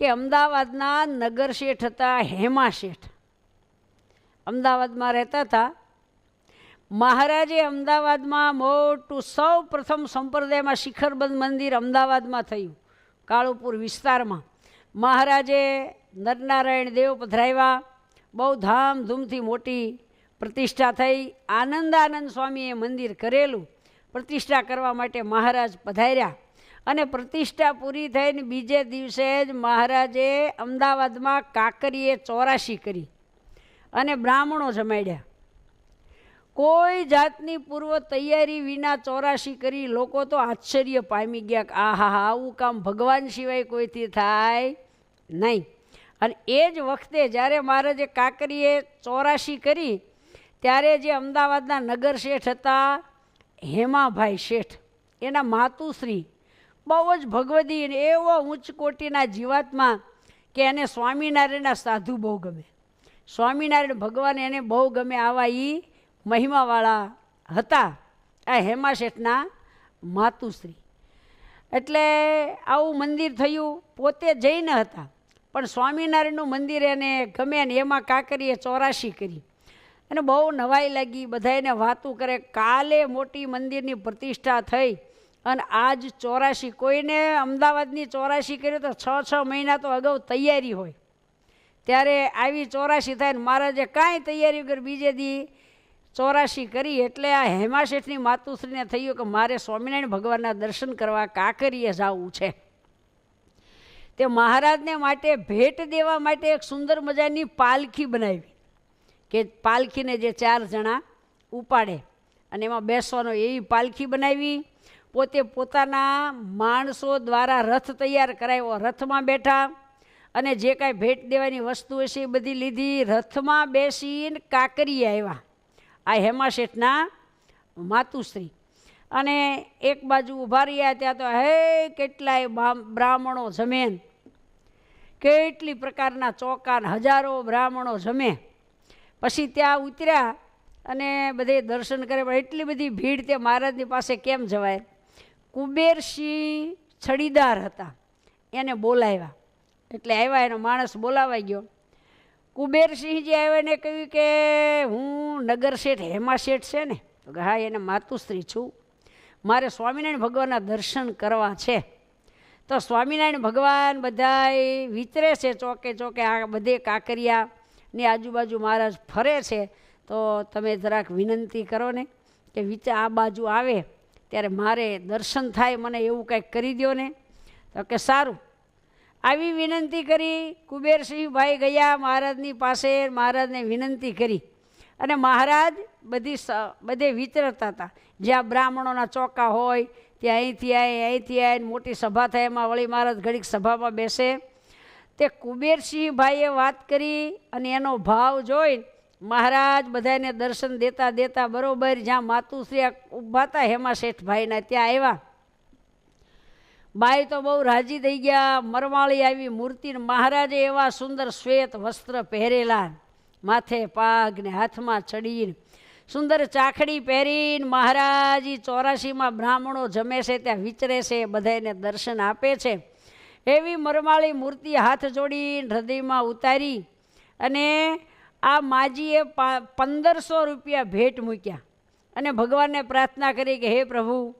કે અમદાવાદના નગર શેઠ હતા, હેમા શેઠ. અમદાવાદમાં રહેતા હતા. મહારાજે અમદાવાદમાં મોટું સૌ પ્રથમ સંપ્રદાયમાં શિખરબંધ મંદિર અમદાવાદમાં થયું, કાળુપુર વિસ્તારમાં. મહારાજે નરનારાયણ દેવ પધરાવ્યા. બહુ ધામધૂમથી મોટી પ્રતિષ્ઠા થઈ. આનંદ આનંદ સ્વામીએ મંદિર કરેલું. પ્રતિષ્ઠા કરવા માટે મહારાજ પધાર્યા. અને પ્રતિષ્ઠા પૂરી થઈને બીજે દિવસે જ મહારાજે અમદાવાદમાં કાંકરીએ ચોરાશી કરી અને બ્રાહ્મણો જમાડ્યા. કોઈ જાતની પૂર્વ તૈયારી વિના ચોરાશી કરી લોકો તો આશ્ચર્ય પામી ગયા કે આ હા આવું કામ ભગવાન સિવાય કોઈથી થાય નહીં. અને એ જ વખતે જ્યારે મહારાજે કાંકરીએ ચોરાશી કરી, ત્યારે જે અમદાવાદના નગર શેઠ હતા, હેમાભાઈ શેઠ, એના માતુશ્રી બહુ જ ભગવદી એવો ઉચ્ચ કોટીના જીવાતમાં કે એને સ્વામિનારાયણના સાધુ બહુ ગમે. સ્વામિનારાયણ ભગવાન એને બહુ ગમે આવા એ મહિમાવાળા હતા. આ હેમા શેઠના માતુશ્રી. એટલે આવું મંદિર થયું, પોતે જઈને હતા. પણ સ્વામિનારાયણનું મંદિર એને ગમે ને એમાં કાંકરીએ ચોરાશી કરી. અને બહુ નવાઈ લાગી બધાને વાતું કરે. કાલે મોટી મંદિરની પ્રતિષ્ઠા થઈ. અને આજ ચોરાશી, કોઈને અમદાવાદની ચોરાશી કર્યું તો છ છ મહિના તો અગાઉ તૈયારી હોય. ત્યારે આવી ચોરાશી થાય ને મહારાજે કાંઈ તૈયારી વગર બીજે દી ચોરાશી કરી એટલે આ હેમા શેઠની માતુશ્રીને થયું કે મારે સ્વામિનારાયણ ભગવાનના દર્શન કરવા કાંકરીએ જવું છે. તે મહારાજને માટે ભેટ દેવા માટે એક સુંદર મજાની પાલખી બનાવી. કે પાલખીને જે ચાર જણા ઉપાડે અને એમાં બેસવાનો એવી પાલખી બનાવી પોતે પોતાના માણસો દ્વારા રથ તૈયાર કરાવ્યો રથમાં બેઠા અને જે કાંઈ ભેટ દેવાની વસ્તુ હશે એ બધી લીધી. રથમાં બેસીને કાંકરીએ આવ્યા આ હેમા શેઠના માતુશ્રી. અને એક બાજુ ઊભા રહ્યા ત્યાં તો, હે, કેટલાય બ્રાહ્મણો જમેન કેટલી પ્રકારના ચોકાન હજારો બ્રાહ્મણો જમે. પછી ત્યાં ઉતર્યા અને બધે દર્શન કરે પણ એટલી બધી ભીડ તે મહારાજની પાસે કેમ જવાય? કુબેરસિંહ છડીદાર હતા. એને બોલાવ્યા. એટલે આવ્યા એનો માણસ બોલાવાઈ ગયો. કુબેરસિંહજી આવ્યા એને કહ્યું કે હું નગર શેઠ, હેમા શેઠ છે ને? તો કે હા, એને માતુશ્રી છું. મારે સ્વામિનારાયણ ભગવાનના દર્શન કરવા છે. તો સ્વામિનારાયણ ભગવાન બધાય વિતરે છે ચોકે ચોકે, આ બધે કાંકરિયાની આજુબાજુ મહારાજ ફરે છે. તો તમે જરાક વિનંતી કરો ને કે વિચાર આ બાજુ આવે. ત્યારે મારે દર્શન થાય, મને એવું કંઈક કરી દો ને. તો કે સારું. આવી વિનંતી કરી, કુબેરસિંહભાઈ ગયા મહારાજની પાસે, મહારાજને વિનંતી કરી. અને મહારાજ બધી બધે વિચરતા હતા. જ્યાં બ્રાહ્મણોના ચોકા હોય, ત્યાં અહીંથી આય અહીંથી આય મોટી સભા થાય, એમાં વળી મહારાજ ઘડીક સભામાં બેસે. તે કુબેરસિંહભાઈએ વાત કરી અને એનો ભાવ જોઈ મહારાજ બધાને દર્શન દેતા દેતા બરોબર જ્યાં માતુશ્રી ઊભા હતા હેમા શેઠભાઈના ત્યાં આવ્યા. બાઈ તો બહુ રાજી થઈ ગયા મરમાળી આવી મૂર્તિને મહારાજે એવા સુંદર શ્વેત વસ્ત્ર પહેરેલા, માથે પાગ ને હાથમાં ચડીને. સુંદર ચાખડી પહેરીને મહારાજી ચોરાસીમાં બ્રાહ્મણો જમે છે, ત્યાં વિચરે છે બધાને દર્શન આપે છે. એવી મરમાળી મૂર્તિ હાથ જોડીને હૃદયમાં ઉતારી અને આ માજીએ પંદરસો રૂપિયા ભેટ મૂક્યા. અને ભગવાનને પ્રાર્થના કરી કે, હે પ્રભુ,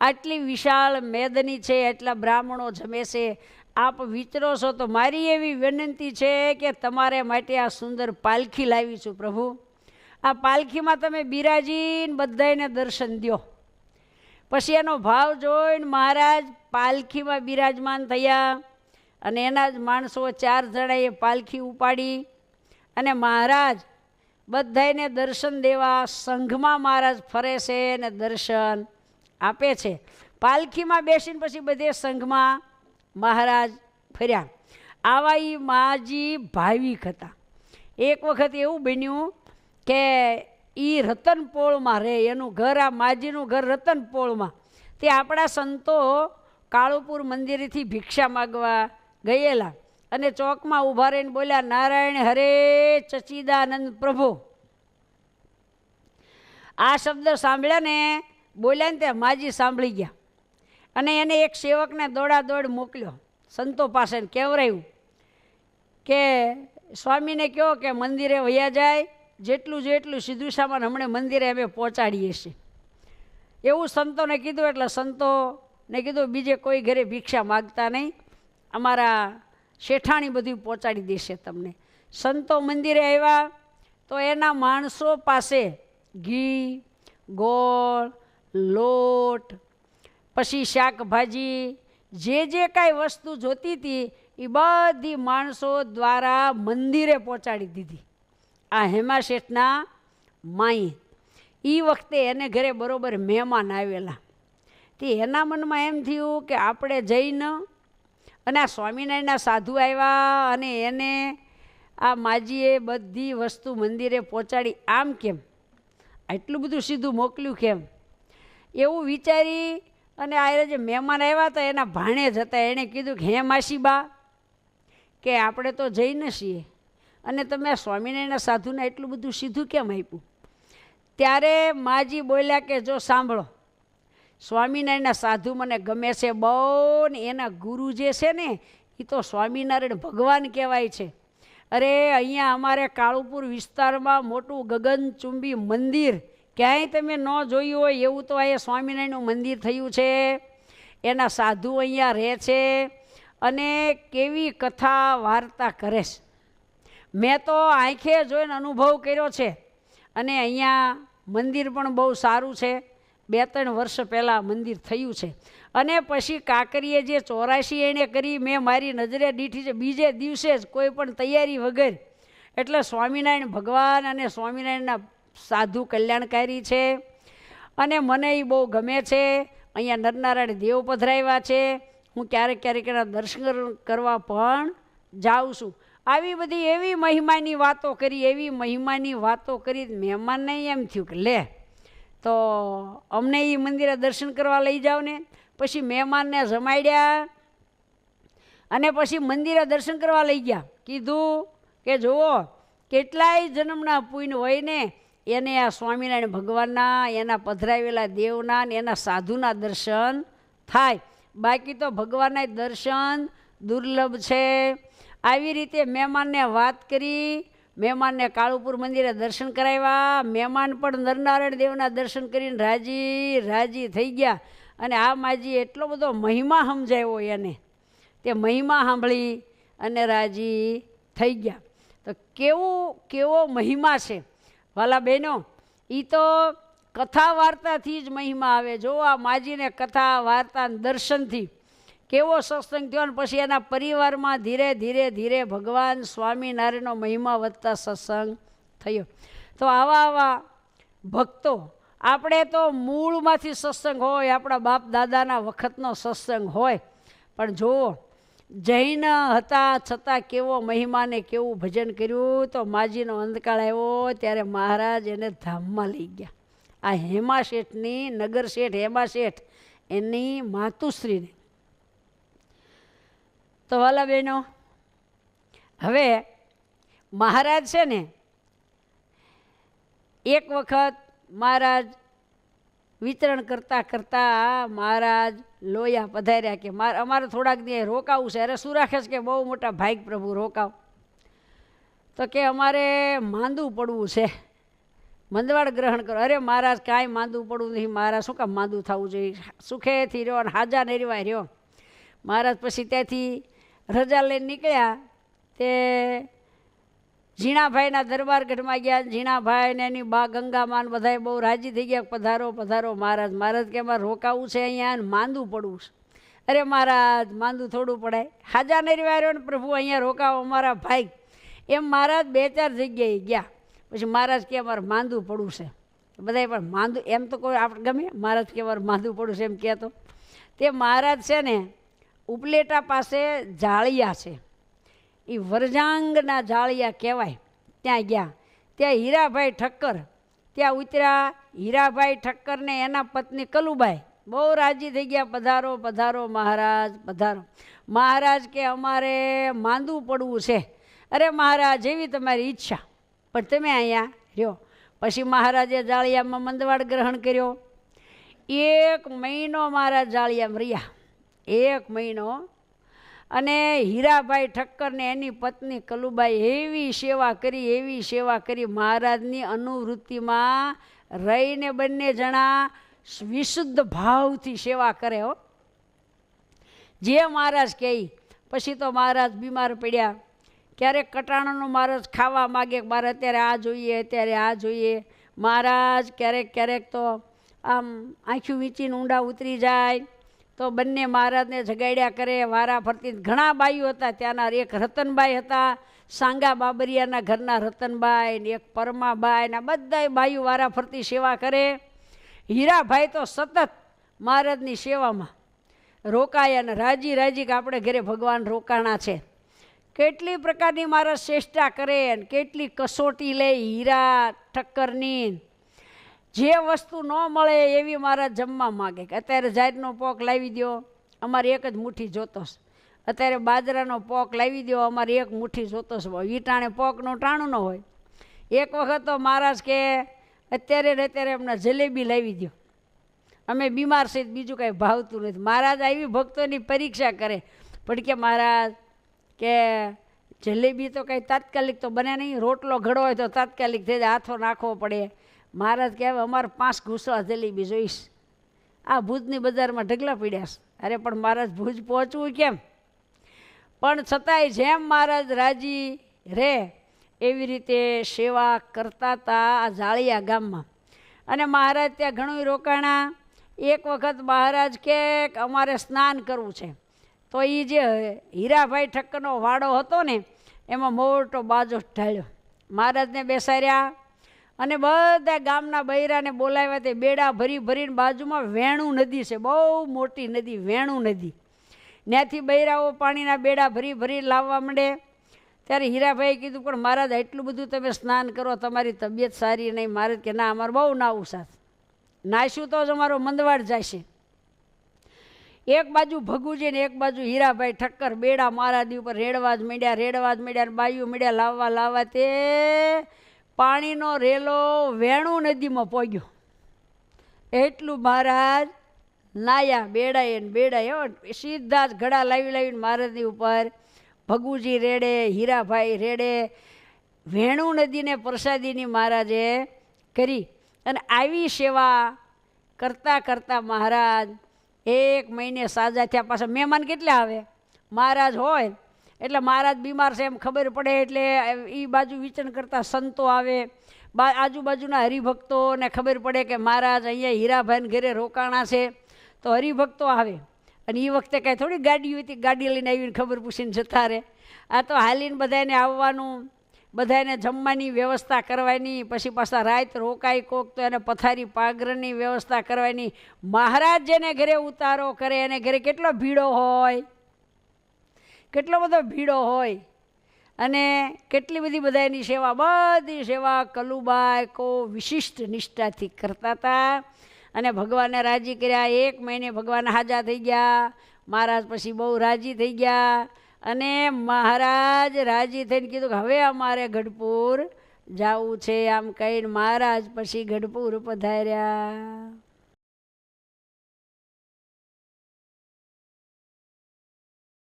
આટલી વિશાળ મેદની છે એટલા બ્રાહ્મણો જમે છે. આપ વિચરો છો તો મારી એવી વિનંતી છે કે તમારે માટે આ સુંદર પાલખી લાવી છું પ્રભુ. આ પાલખીમાં તમે બિરાજીને બધાને દર્શન દ્યો. પછી એનો ભાવ જોઈને મહારાજ પાલખીમાં બિરાજમાન થયા અને એના જ માણસો ચાર જણાએ પાલખી ઉપાડી. અને મહારાજ બધાને દર્શન દેવા સંઘમાં મહારાજ ફરે છે અને દર્શન આપે છે. પાલખીમાં બેસીને પછી બધે સંઘમાં મહારાજ ફર્યા. આવા એ માજી ભાવિક હતા. એક વખત એવું બન્યું કે એ રતનપોળમાં રહે, એનું ઘર, આ માજીનું ઘર રતનપોળમાં. તે આપણા સંતો કાળુપુર મંદિરેથી ભિક્ષા માગવા ગયેલા. અને ચોકમાં ઊભા રહીને બોલ્યા, નારાયણ હરે ચચિદાનંદ પ્રભુ. આ શબ્દ સાંભળ્યા ને બોલ્યા ને ત્યાં માજી સાંભળી ગયા. અને એને એક સેવકને દોડા દોડ મોકલ્યો. સંતો પાસે કેવરાયું કે, સ્વામીને કહો કે મંદિરે વયા જાય, જેટલું જેટલું સીધું સામાન હમણાં મંદિરે અમે પહોંચાડીએ છીએ. એવું સંતોને કીધું, એટલે સંતોને કીધું, બીજે કોઈ ઘરે ભિક્ષા માગતા નહીં. અમારા શેઠાણી બધું પહોંચાડી દેશે તમને. સંતો મંદિરે આવ્યા, તો એના માણસો પાસે ઘી, ગોળ, લોટ, પછી શાકભાજી, જે જે કાંઈ વસ્તુ જોતી હતી, એ બધી માણસો દ્વારા મંદિરે પહોંચાડી દીધી. આ હેમા શેઠના માઈ. એ વખતે એને ઘરે બરોબર મહેમાન આવેલા. તે એના મનમાં એમ થયું કે આપણે જઈને અને આ સ્વામિનારાયણના સાધુ આવ્યા અને એને આ માજીએ બધી વસ્તુ મંદિરે પહોંચાડી. આમ કેમ? આટલું બધું સીધું મોકલ્યું કેમ? એવું વિચારી અને આ જે મહેમાન આવ્યા હતા, એના ભાણે જ હતા. એણે કીધું કે, હે માસીબા, કે આપણે તો જઈ ન છીએ. અને તમે આ સ્વામિનારાયણના સાધુને એટલું બધું સીધું કેમ આપ્યું? ત્યારે માજી બોલ્યા કે, જો સાંભળો સ્વામિનારાયણના સાધુ મને ગમે છે બહુ ને એના ગુરુ જે છે ને એ તો સ્વામિનારાયણ ભગવાન કહેવાય છે. અરે, અહીંયા અમારે કાળુપુર વિસ્તારમાં મોટું ગગનચુંબી મંદિર, ક્યાંય તમે ન જોયું હોય એવું તો અહીંયા સ્વામિનારાયણનું મંદિર થયું છે. એના સાધુ અહીંયા રહે છે અને કેવી કથા વાર્તા કરે છે. મેં તો આંખે જોઈને અનુભવ કર્યો છે અને અહીંયા મંદિર પણ બહુ સારું છે. બે ત્રણ વર્ષ પહેલાં મંદિર થયું છે. અને પછી કાંકરીએ જે ચોરાશી એણે કરી, મેં મારી નજરે દીઠી છે. બીજે દિવસે જ કોઈ પણ તૈયારી વગર, એટલે સ્વામિનારાયણ ભગવાન અને સ્વામિનારાયણના સાધુ કલ્યાણકારી છે. અને મને એ બહુ ગમે છે. અહીંયા નરનારાયણ દેવ પધરાવ્યા છે. હું ક્યારેક ક્યારેક એના દર્શન કરવા પણ જાઉં છું. આવી બધી એવી મહિમાની વાતો કરી, એવી મહિમાની વાતો કરી, મહેમાનને એમ થયું કે લે તો અમને એ મંદિરે દર્શન કરવા લઈ જાઓ ને પછી મહેમાનને જમાડ્યા અને પછી મંદિરે દર્શન કરવા લઈ ગયા. કીધું કે જુઓ, કેટલાય જન્મના પુણ્ય હોય ને એને આ સ્વામિનારાયણ ભગવાનના, એના પધરાવેલા દેવના ને એના સાધુના દર્શન થાય. બાકી તો ભગવાનના દર્શન દુર્લભ છે. આવી રીતે મહેમાનને વાત કરી મહેમાનને કાળુપુર મંદિરે દર્શન કરાવ્યા. મહેમાન પણ નરનારાયણ દેવના દર્શન કરીને રાજી રાજી થઈ ગયા. અને આ માજી એટલો બધો મહિમા સમજાવ્યો એને. તે મહિમા સાંભળી અને રાજી થઈ ગયા. તો કેવું, કેવો મહિમા છે. વાલા બહેનો એ તો કથા વાર્તાથી જ મહિમા આવે. જો આ માજીને કથા વાર્તા દર્શનથી કેવો સત્સંગ થયો ને પછી એના પરિવારમાં ધીરે ધીરે ધીરે ભગવાન સ્વામિનારાયણનો મહિમા વધતા સત્સંગ થયો. તો આવા આવા ભક્તો, આપણે તો મૂળમાંથી સત્સંગ હોય, આપણા બાપ દાદાના વખતનો સત્સંગ હોય. પણ જુઓ, જૈન હતા છતાં કેવો મહિમાને કેવું ભજન કર્યું તો માજીનો અંધકાળ આવ્યો ત્યારે મહારાજ એને ધામમાં લઈ ગયા. આ હેમા શેઠની, નગર શેઠ હેમા શેઠ એની માતુશ્રીને. તો વાલા બહેનો હવે મહારાજ છે ને, એક વખત મહારાજ વિતરણ કરતાં કરતાં મહારાજ લોયા પધાર્યા કે મારે, અમારે થોડાક દે, રોકાવું છે. અરે શું રાખે છે કે બહુ મોટા ભાઈક પ્રભુ, રોકાવ. તો કે અમારે માંદું પડવું છે. મંદવાડ ગ્રહણ કરો. અરે મહારાજ, કાંઈ માંદું પડવું નહીં. મહારાજ, શું કામ માંદું થવું જોઈએ? સુખેથી રહ્યો અને હાજા નહીં રહ્યો. મહારાજ પછી ત્યાંથી રજા લઈને નીકળ્યા તે ઝીણાભાઈના દરબારગઢમાં ગયા. ઝીણાભાઈ ને એની બા ગંગામાન બધાએ બહુ રાજી થઈ ગયા પધારો પધારો મહારાજ. મહારાજ કે અમારે રોકાવું છે અહીંયા અને માંદું પડવું છે. અરે મહારાજ, માંદું થોડું પડાય. હાજા નહીં રહેવાય ને પ્રભુ, અહીંયા રોકાવો અમારા ભાઈ. એમ મહારાજ બે ચાર જગ્યાએ ગયા. પછી મહારાજ કે, અમારે માંદું પડવું છે. બધાએ પણ માંદું, એમ તો કોઈ આપણે ગમે? મહારાજ કે, અમારે માંદું પડવું છે, એમ કહેતો. તે મહારાજ છે ને ઉપલેટા પાસે જાળિયા છે. એ વરજાંગના જાળિયા કહેવાય. ત્યાં ગયા. ત્યાં હીરાભાઈ ઠક્કર. ત્યાં ઉતર્યા. હીરાભાઈ ઠક્કરને એના પત્ની કલુબાઈ. બહુ રાજી થઈ ગયા. પધારો પધારો મહારાજ પધારો. મહારાજ કે અમારે માંદું પડવું છે. અરે મહારાજ જેવી તમારી ઈચ્છા. પણ તમે અહીંયા રહ્યો. પછી મહારાજે જાળિયામાં મંદવાડ ગ્રહણ કર્યો. એક મહિનો મહારાજ જાળિયામાં રહ્યા. એક મહિનો. અને હીરાભાઈ ઠક્કરને એની પત્ની કલુબાઈ એવી સેવા કરી, એવી સેવા કરી. મહારાજની અનુવૃત્તિમાં રહીને બંને જણા વિશુદ્ધ ભાવથી સેવા કરે હો. જે મહારાજ કહે, પછી તો મહારાજ બીમાર પડ્યા. ક્યારેક કટાણાનો મહારાજ ખાવા માગે મારે અત્યારે આ જોઈએ, અત્યારે આ જોઈએ. મહારાજ ક્યારેક ક્યારેક તો આમ આંખ્યું વીંચીને ઊંડા ઉતરી જાય. તો બંને મહારાજને જગાડ્યા કરે. વારા ફરતી ઘણા બાઈઓ હતા. ત્યાંના એક રતનબાઈ હતા. સાંગા બાબરિયાના ઘરના રતનબાઈ ને એક પરમાબાઈ ને બધાય બાઈઓ વારા ફરતી સેવા કરે. હીરાભાઈ તો સતત મહારાજની સેવામાં રોકાયા અને રાજી રાજી કે આપણે ઘરે ભગવાન રોકાણા છે. કેટલી પ્રકારની મારા ચેષ્ટા કરે ને કેટલી કસોટી લે. હીરા ઠક્કરની જે વસ્તુ ન મળે એવી મારા જમવા માગે કે અત્યારે જાતનો પોક લાવી દો અમારે એક જ મુઠ્ઠી જોતોસ અત્યારે બાજરાનો પોક લાવી દો અમારે એક મુઠ્ઠી જોતોસ વીટાણે પોકનું ટાણું ન હોય. એક વખત તો મહારાજ કે, અત્યારે ને અત્યારે અમને જલેબી લાવી દો અમે બીમાર છે, બીજું કાંઈ ભાવતું નથી. મહારાજ આવી ભક્તોની પરીક્ષા કરે. પણ કે મહારાજ કે, જલેબી તો કાંઈ તાત્કાલિક તો બને નહીં. રોટલો ઘડો હોય તો તાત્કાલિક થઈ જાય. હાથો નાખવો પડે. મહારાજ કહેવાય અમારે પાંચ ઘૂસવા જલેબી જોઈશ. આ ભુજની બજારમાં ઢગલા પીડ્યા છે. અરે, પણ મહારાજ, ભુજ પહોંચવું કેમ? પણ છતાંય જેમ મહારાજ રાજી રહે, એવી રીતે સેવા કરતા હતા આ જાળિયા ગામમાં. અને મહારાજ ત્યાં ઘણું રોકાણા. એક વખત મહારાજ કે અમારે સ્નાન કરવું છે. તો એ જે હીરાભાઈ ઠક્કરનો વાડો હતો ને, એમાં મોટો બાજો ઢાળ્યો. મહારાજને બેસાડ્યા. અને બધા ગામના બૈરાને બોલાવ્યા તે બેડા ભરી ભરીને બાજુમાં વેણું નદી છે, બહુ મોટી નદી, વેણું નદી. ત્યાંથી બૈરાઓ પાણીના બેડા ભરી ભરી લાવવા માંડે. ત્યારે હીરાભાઈએ કીધું, પણ મહારાજ એટલું બધું તમે સ્નાન કરો, તમારી તબિયત સારી નહીં. મહારાજ કે, ના, અમારે બહુ નાવું સાથ. નાશું તો જ અમારો મંદવાડ જશે. એક બાજુ ભગુજી ને એક બાજુ હીરાભાઈ ઠક્કર બેડા મહારાજી ઉપર રેડવા જ મીડ્યા, રેડવા જ મીડ્યા બાયું મીડ્યા લાવવા લાવવા તે પાણીનો રેલો વેણુ નદીમાં પહોંચ્યો એટલું મહારાજ નાયા બેડાએ ને બેડાએ સીધા જ ઘડા લાવી લાવીને મહારાજની ઉપર ભગુજી રેડે, હીરાભાઈ રેડે, વેણુ નદીને પ્રસાદીની મહારાજે કરી. અને આવી સેવા કરતાં કરતાં મહારાજ એક મહિને સાજા થયા પાછા મહેમાન કેટલા આવે? મહારાજ હોય એટલે મહારાજ બીમાર છે એમ ખબર પડે એટલે એ બાજુ વિચરણ કરતા સંતો આવે. બા, આજુબાજુના હરિભક્તોને ખબર પડે કે મહારાજ અહીંયા હીરાભાઈને ઘરે રોકાણા છે. તો હરિભક્તો આવે. અને એ વખતે કાંઈ થોડી ગાડી હતી, ગાડી લઈને આવીને ખબર પૂછીને જતા રહે. આ તો હાલીને બધાને આવવાનું બધાને જમવાની વ્યવસ્થા કરવાની, પછી પાછા રાત રોકાય કોક તો એને પથારી પાગરની વ્યવસ્થા કરવાની. મહારાજ જેને ઘરે ઉતારો કરે, એને ઘરે કેટલો ભીડો હોય. કેટલો બધો ભીડો હોય અને કેટલી બધી બધાની સેવા, બધી સેવા કલુબાઈ કો વિશિષ્ટ નિષ્ઠાથી કરતા હતા અને ભગવાનને રાજી કર્યા. એક મહિને ભગવાન હાજા થઈ ગયા, મહારાજ પછી બહુ રાજી થઈ ગયા અને મહારાજ રાજી થઈને કીધું કે હવે અમારે ગઢપુર જવું છે. આમ કહીને મહારાજ પછી ગઢપુર પધાર્યા.